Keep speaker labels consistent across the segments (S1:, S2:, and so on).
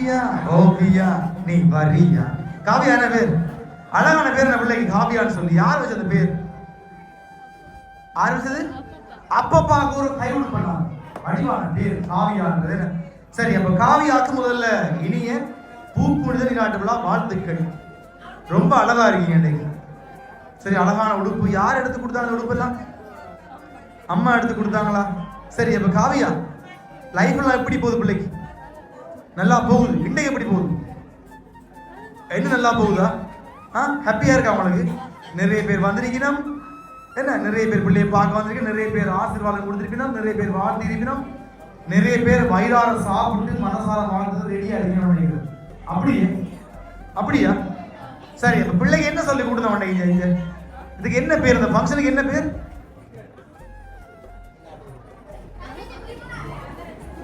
S1: காவியா கோபியா நீ வரியா? காவியான பேர்? அழகான பேர் என்ன பிள்ளைக்கு காவியான்னு சொல்லி. யார் வச்சது அந்த பேர்? யார் வச்சது? அப்பப்பா ஒரு கைவிடு பண்ணாங்க. வடிவான பேர் காவியான்றது சரி அப்ப காவியாக்கு முதல்ல இனிய பூக்குணிதல் நாட்டு விழா வாழ்த்துக்கள். ரொம்ப அழகா இருக்கீங்க இன்னைக்கு. சரி அழகான உடுப்பு. யார் எடுத்து கொடுத்தாங்க உடுப்பு எல்லாம் அம்மா எடுத்து கொடுத்தாங்களா? சரி அப்ப காவியா லைஃப் எல்லாம் எப்படி போகுது பிள்ளைக்கு? நல்லா போகுது. இன்னைக்கு எப்படி போகுது? என்ன நல்லா போகுதா? ஆ ஹாப்பியாக இருக்கா உங்களுக்கு? நிறைய பேர் வந்திருக்கணும். என்ன? நிறைய பேர் பிள்ளையை பார்க்க வந்திருக்கு நிறைய பேர் ஆசீர்வாதம் கொடுத்துருக்கணும். நிறைய பேர் வாழ்த்து இருக்கணும். நிறைய பேர் வயிறார சாப்பிட்டு மனசார வாழ்ந்தது ரெடியாக இருக்கணும் நினைக்கிறேன். அப்படியே? அப்படியா? சரி அப்போ பிள்ளைக்கு என்ன சொல்லி கொடுத்தோம் உன்னைக்கு இங்க இதுக்கு என்ன பேர்? இந்த ஃபங்க்ஷனுக்கு என்ன பேர்?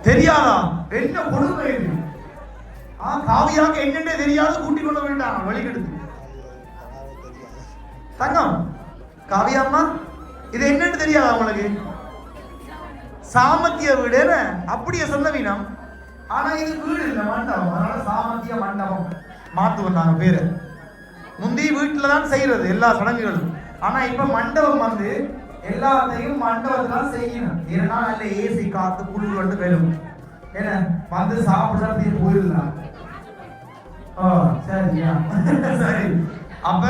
S1: தெரியாதா? என்ன கொடுமை காவியாக ஆ காவியாக்கு என்னன்னே தெரியாது கூட்டி கொள்ள வேண்டாம் வழிகெடுத்து தங்கம் காவியாம்மா இது என்னன்னு தெரியாதா உங்களுக்கு சாமத்திய வீடு என்ன அப்படியே சொன்ன வீணம் ஆனா இது வீடு இல்ல மண்டபம் அதனால சாமத்திய மண்டபம் மாத்துவோம் வந்தாங்க பேரு முந்தி வீட்டுல தான் செய்யறது எல்லா சடங்குகளும் ஆனா இப்ப மண்டபம் வந்து எல்லாத்தையும் மண்டபத்துல தான் செய்யணும் ஏன்னா நல்ல ஏசி காத்து குளிர் வந்து வரும் என்ன வந்து சாப்பிட்டு போயிடலாம் ஓ சரியா சரி. அப்ப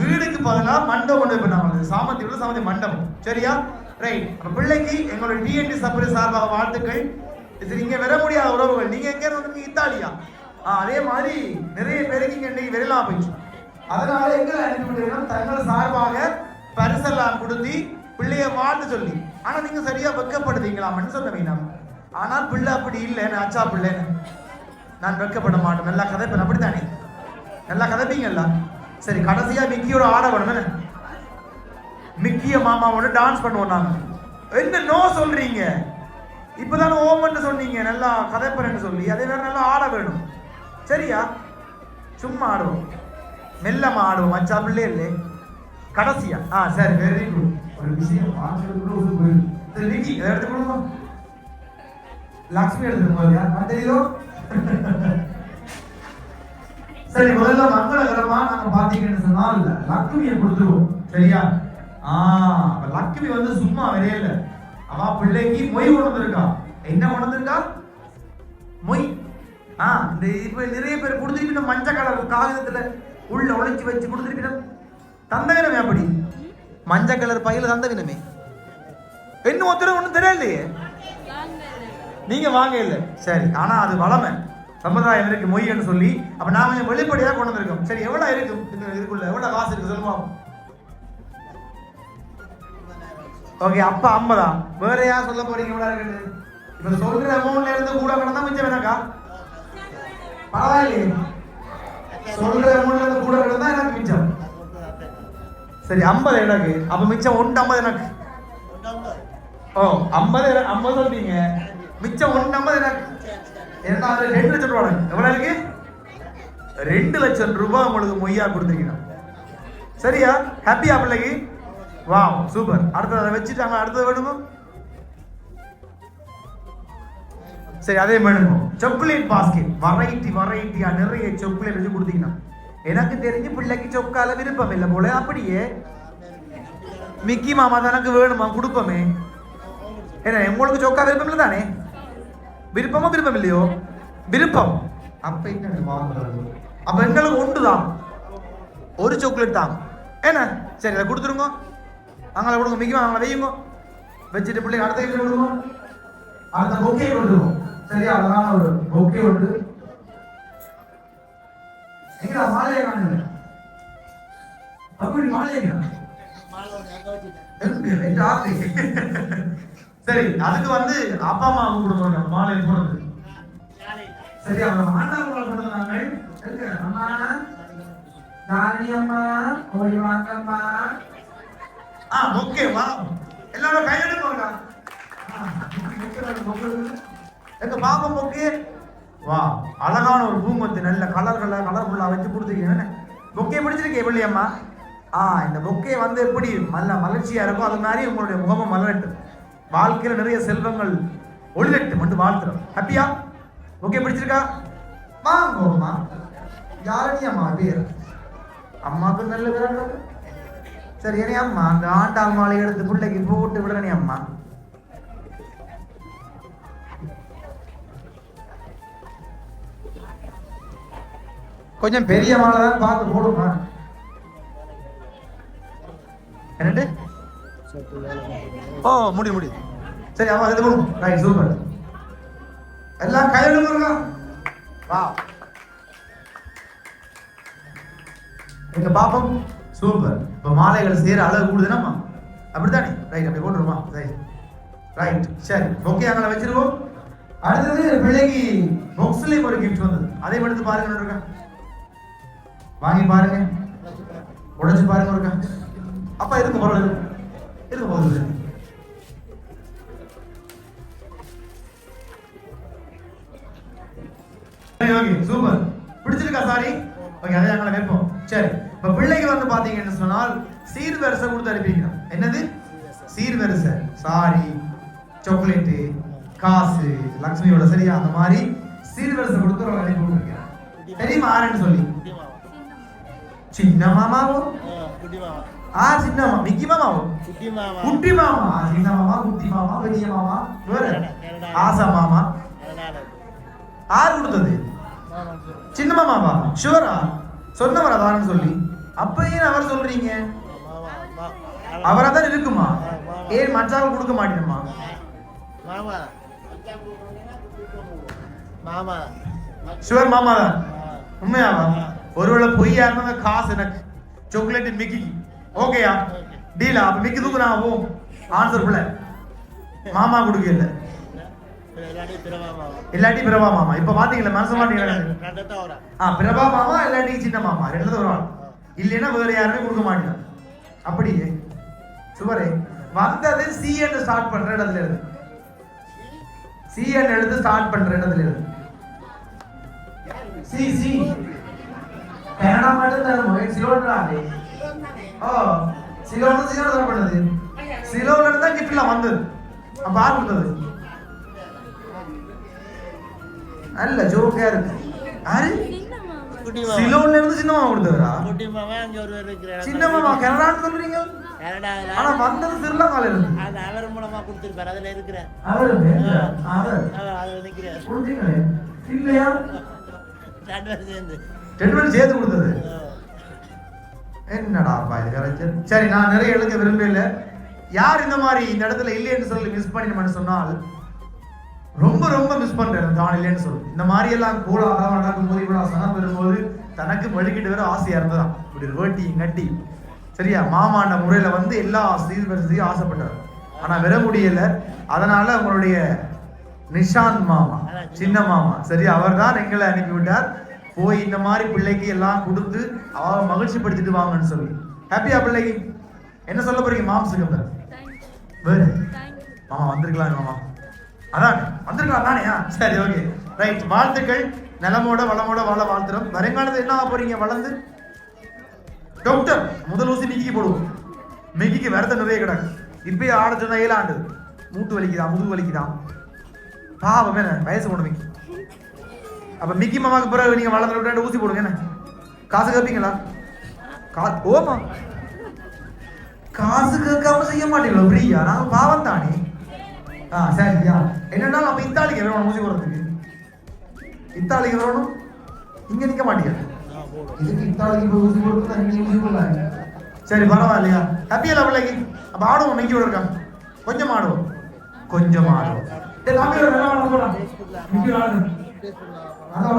S1: வீடுக்கு பதிலா மண்டபம் கொண்டு போய் நாங்கள் சாமந்தி விட சாமந்தி மண்டபம். சரியா? ரைட் அப்ப பிள்ளைக்கு எங்களோட டிஎன்டி சப்பரி சார்பாக வாழ்த்துக்கள். இது இங்க வர முடியாத உறவுகள். நீங்க எங்க இருந்து இத்தாலியா. அதே மாதிரி நிறைய பேருக்கு இங்க இன்னைக்கு வெள்ளலாம் போயிடுச்சு. அதனால எங்களை அனுப்பிவிட்டீங்கன்னா தங்கள் சார்பாக பரிசெல்லாம் கொடுத்து பிள்ளைய வாழ்ந்து சொல்லி. ஆனா நீங்க சரியா வெக்கப்படுத்தீங்களாமன்னு சொன்ன வேணாம் ஆனால் பிள்ளை அப்படி இல்லைன்னு அச்சா பிள்ளைன்னு. நான் வெட்கப்பட மாட்டேன். நல்லா கதைப்பேன். அப்படித்தானே? நல்லா கதைப்பீங்கல்ல? சரி கடைசியா மிக்கியோட ஆட வேணும்? மிக்கிய மாமாவோட டான்ஸ் பண்ணுவோம் நாங்க. என்ன நோ சொல்றீங்க? இப்பதானே ஓமன்னு சொன்னீங்க. நல்லா கதைப்பறேன்னு சொல்லி. அதே வேற நல்லா ஆட வேணும். சரியா? சும்மா ஆடுவோம். மெல்லமா ஆடுவோம். மச்சா பிள்ளை இல்லை. கடைசியா. ஆ சரி வெரி குட் ஒரு விஷயம் எடுத்து கொடுங்க லக்ஷ்மி நான் தெரியுதோ சரி முதல்ல மங்களகரமா நாங்க பாத்தீங்கன்னு சொன்னால் லக்ஷ்மியை கொடுத்துருவோம். சரியா? ஆ அப்ப லக்ஷ்மி வந்து சும்மா வரையல. அவ பிள்ளைக்கு மொய் உணர்ந்துருக்கா. என்ன உணர்ந்துருக்கா? மொய். ஆஹ் இந்த இப்ப நிறைய பேர் கொடுத்துருக்கணும் மஞ்சள் கலர் காகிதத்துல உள்ள உழைச்சி வச்சு கொடுத்துருக்கணும் தந்த வினமே அப்படி. மஞ்சள் கலர் பையில தந்த வினமே என்ன ஒருத்தர் ஒன்றும் தெரியலையே. நீங்க வாங்க இல்ல. சரி ஆனா அது வளமை. சம்பிரதாயம் இருக்கு மொய்ன்னு சொல்லி அப்ப நான் கொஞ்சம் வெளிப்படையா கொண்டு வந்திருக்கோம். சரி எவ்வளவு இருக்கு? இதுக்குள்ள எவ்வளவு காசு இருக்கு சொல்லுமா? ஓகே அப்பா ஐம்பதா? வேற யார் சொல்ல போறீங்க? எவ்வளவு இருக்குது இப்ப சொல்ற அமௌண்ட்ல இருந்து கூட கிடந்தா மிச்சம் வேணாக்கா பரவாயில்லையே. சொல்ற அமௌண்ட்ல இருந்து கூட கிடந்தா எனக்கு மிச்சம். சரி ஐம்பது எனக்கு. அப்ப மிச்சம் ஒன்று ஐம்பது எனக்கு. ஓ ஐம்பது ஐம்பது சொல்றீங்க. மிச்சம் ஒன்று நம்பர் என்ன? அது ரெண்டு லட்சம் ரூபா எவ்வளோ இருக்கு? ரெண்டு லட்சம் ரூபாய் உங்களுக்கு மொய்யா கொடுத்துருக்கீங்க. சரியா? ஹாப்பியா பிள்ளைக்கு? வாவ் சூப்பர் அடுத்தது அதை வச்சுட்டாங்க. அடுத்தது வேணுமோ சரி அதே வேணுமோ சாக்லேட் பாஸ்கெட் வெரைட்டி வெரைட்டியா நிறைய சாக்லேட் வச்சு கொடுத்தீங்கன்னா எனக்கு தெரிஞ்சு பிள்ளைக்கு சொக்கால விருப்பம் இல்லை போல. அப்படியே மிக்கி மாமா தனக்கு வேணுமா? கொடுப்போமே. என்ன உங்களுக்கு சொக்கா விருப்பம் இல்லை தானே விருப்பமா விருப்பம். இல்லையோ விருப்பம் அப்ப அப்ப எங்களுக்கு ஒன்றுதான் ஒரு சாக்லேட் தான். என்ன? சரி அதை கொடுத்துருங்க. அங்கே கொடுங்க மிக்கி மாமா வையுங்க. வச்சுட்டு பிள்ளைங்க அடுத்த வீட்டில் கொடுங்க. அடுத்த பொக்கே கொண்டுருவோம் சரியா? அழகான ஒரு பொக்கே உண்டு. எங்கடா மாலையை காணுங்க? அப்படி மாலையை காணுங்க? எங்க? ஆசை. சரி அதுக்கு வந்து அப்பா அம்மா கொடுக்கணும் மாலை போனது சரி அவங்க ஆண்டாள் கொடுத்தாங்க அம்மா தானியம்மா கோழி வாங்கம்மா ஆ ஓகே வா. எல்லாரும் போங்க எங்க பாப்பா ஓகே வா அழகான ஒரு பூங்கொத்து நல்ல கலர் கலர் ஃபுல்லாக வச்சு கொடுத்துருக்கீங்க. பொக்கே பிடிச்சிருக்கே வெள்ளியம்மா ஆ இந்த பொக்கே வந்து எப்படி நல்ல மலர்ச்சியாக இருக்கும் அது மாதிரி உங்களுடைய முகமும் மலரட்டும். வாழ்க்கையில நிறைய செல்வங்கள் ஒளிரட்டும் வந்து வாழ்த்துறோம். ஹாப்பியா? ஓகே பிடிச்சிருக்கா? வாங்கம்மா யாரணி அம்மா? பேர். அம்மாவுக்கு நல்ல பேர் சரி ஏனே அம்மா அந்த ஆண்டாள் மாலை எடுத்து பிள்ளைக்கு போட்டு விடுறனே அம்மா. கொஞ்சம் பெரிய மாலை தான் பார்த்து போடுமா? என்னட்டு ஓ முடி முடி. சரி ஆமா இது நான் ரைட் சூப்பர் எல்லாம் கையில் இருக்கா வா. எங்க பாப்போம். சூப்பர் இப்போ மாலைகள் சேர அளவு கூடுதுனாமா அப்படித்தானே? ரைட் அப்படி போட்டுருமா. சரி ரைட் சரி ஓகே அங்கே வச்சிருவோம். அடுத்தது பிள்ளைக்கு பாக்ஸ்லயும் ஒரு கிஃப்ட் வந்தது. அதையும் எடுத்து பாருங்க இருக்கா வாங்கி பாருங்க. உடைச்சு பாருங்க இருக்கா அப்பா இருக்கு பரவாயில்ல. இருக்கு போகுது ஓகே சூப்பர் பிடிச்சிருக்கா சாரி ஓகே அதை நாங்கள வைப்போம் சரி இப்போ பிள்ளைக்கு வந்து பார்த்தீங்கன்னு சொன்னால் சீர்வரிசை கொடுத்து அனுப்பிக்கணும் என்னது? சீர்வரிசை சாரி சாக்லேட்டு காசு லக்ஷ்மியோட சரியா? அந்த மாதிரி சீர்வரிசை கொடுத்து ஒரு அனுப்பி விட்டுருக்கேன் தெரியுமா ஆரன்னு சொல்லி? சின்ன மாமாவோ? ஆ சின்ன மாமா? மிக்கி மாமாவோ குட்டி மாமா. சின்ன மாமா குட்டி மாமா பெரிய மாமா. வேற ஆசா மாமா. ஆறு கொடுத்தது. சின்ன மாமாவா ஷுவரா சொன்னவரா தானு சொல்லி. அப்ப ஏன் அவர் சொல்றீங்க? அவரா தான் இருக்குமா? ஏன் மற்றவங்க கொடுக்க மாட்டேனுமா?
S2: மாமா. மாமா.
S1: ஷுவர் மாமா. தான் உண்மையாவா? ஒருவேளை பொய்யா இருந்தா காசு எனக்கு. சாக்லேட் மிக்கி ஓகேயா டீலா அப்ப மிக்கி தூக்கு நான் போ ஆன்சர் பிள்ளை. மாமா கொடுக்கல
S2: இல்லாட்டி பிரமாமா
S1: இல்லாட்டி பிரபா மாமா. இப்ப பாத்தீங்களா மனசு மாட்டீங்களா ஆ பிரபா மாமா இல்லாட்டி சின்ன மாமா. ரெண்டு ஒரு ஆள். இல்லைன்னா வேற யாருமே கொடுக்க மாட்டேன் அப்படியே சுவரே வந்தது சிஎன் ஸ்டார்ட் பண்ற இடத்துல இருந்து. சிஎன் எழுத்து ஸ்டார்ட் பண்ற இடத்துல இருந்து. சி சி கனடா மட்டும் தான் சிலோன்றாலே ஓ சிலோன் சிலோன் தான் பண்ணது. சிலோன்ல இருந்து தான் கிஃப்ட்லாம் வந்தது. அப்ப யார் கொடுத்தது? நல்ல ஜோக்கா இருக்கு. யாரு? சிலோன்ல இருந்து சின்ன மாமா கொடுத்தவரா சின்ன மாமா கனடான்னு சொல்றீங்க? ஆனா வந்தது ஸ்ரீலங்கால இருந்து.
S2: அது அவர் மூலமா கொடுத்துருப்பாரு. அதுல இருக்கிறேன்
S1: அவரு அவர்.
S2: அவர் அதுல நிக்கிறேன்
S1: புரிஞ்சுங்களே இல்லையா?
S2: ரெண்டு பேரும் சேர்ந்து.
S1: சேர்த்து கொடுத்தது. என்னடாப்பா இது கரைச்சல் சரி நான் நிறைய எழுத விரும்பல யார் இந்த மாதிரி இந்த இடத்துல இல்லைன்னு சொல்லி மிஸ் பண்ணினோம்னு சொன்னால் ரொம்ப ரொம்ப மிஸ் பண்றேன். தான் இல்லைன்னு சொல்லி. இந்த மாதிரி எல்லாம் கூடாக நடக்கும் போது இவ்வளவு சனம் பெறும்போது தனக்கு மெழுகிட்டு வர ஆசையா இருந்ததான் இப்படி ஒரு வேட்டி கட்டி சரியா? மாமாண்ட முறையில வந்து எல்லா சீர்வரிசையும் ஆசைப்பட்டார். ஆனா வர முடியல. அதனால உங்களுடைய நிஷாந்த் மாமா சின்ன மாமா சரி அவர் தான் எங்களை அனுப்பிவிட்டார் போய் இந்த மாதிரி பிள்ளைக்கு எல்லாம் கொடுத்து அவ மகிழ்ச்சிப்படுத்திட்டு வாங்கன்னு சொல்லி. ஹாப்பியா பிள்ளைக்கு? என்ன சொல்ல போறீங்க மாம்சுக்கு இப்ப? வேறு? மாமா வந்திருக்கலாம் மாமா. அதான் வந்திருக்கலாம் தானேயா சரி ஓகே ரைட் வாழ்த்துக்கள். நலமோட வளமோட வாழ வாழ்த்துறோம். வருங்காலத்தில் என்ன ஆக போறீங்க வளர்ந்து? டாக்டர் முதல் ஊசி மிக்கிக்கு போடுவோம். மிக்கிக்கு விரத நிறைய கிடக்கு. இப்பயே ஆட சொன்னா ஏழாண்டு. மூட்டு வலிக்குதான் முதுகு வலிக்குதான் பாவம் என்ன? வயசு கொண்டு மிக்கி. அப்ப மிக்கி மாமாக்கு பிறகு நீங்க வளர்ந்து விட்டு ஊசி போடுங்க என்ன? காசு கேட்பீங்களா? கா ஓமா. காசு கேட்காம செய்ய மாட்டீங்களோ? பிரியா நாங்க பாவம் தானே. ஆ சரியா என்னன்னா நம்ம இத்தாலிக்கு வரணும் ஊசி போடுறதுக்கு. இத்தாலிக்கு வரணும் இங்க நிக்க மாட்டீங்க இதுக்கு இத்தாலிக்கு போய் ஊசி போடுறது ஊசி போடலாம் சரி பரவாயில்லையா. ஹாப்பியா பிள்ளைக்கு? அப்ப ஆடுவோம் நெஞ்சு இருக்கா? கொஞ்சம் ஆடுவோம் கொஞ்சம் ஆடுவோம் ஏய், தம்பி,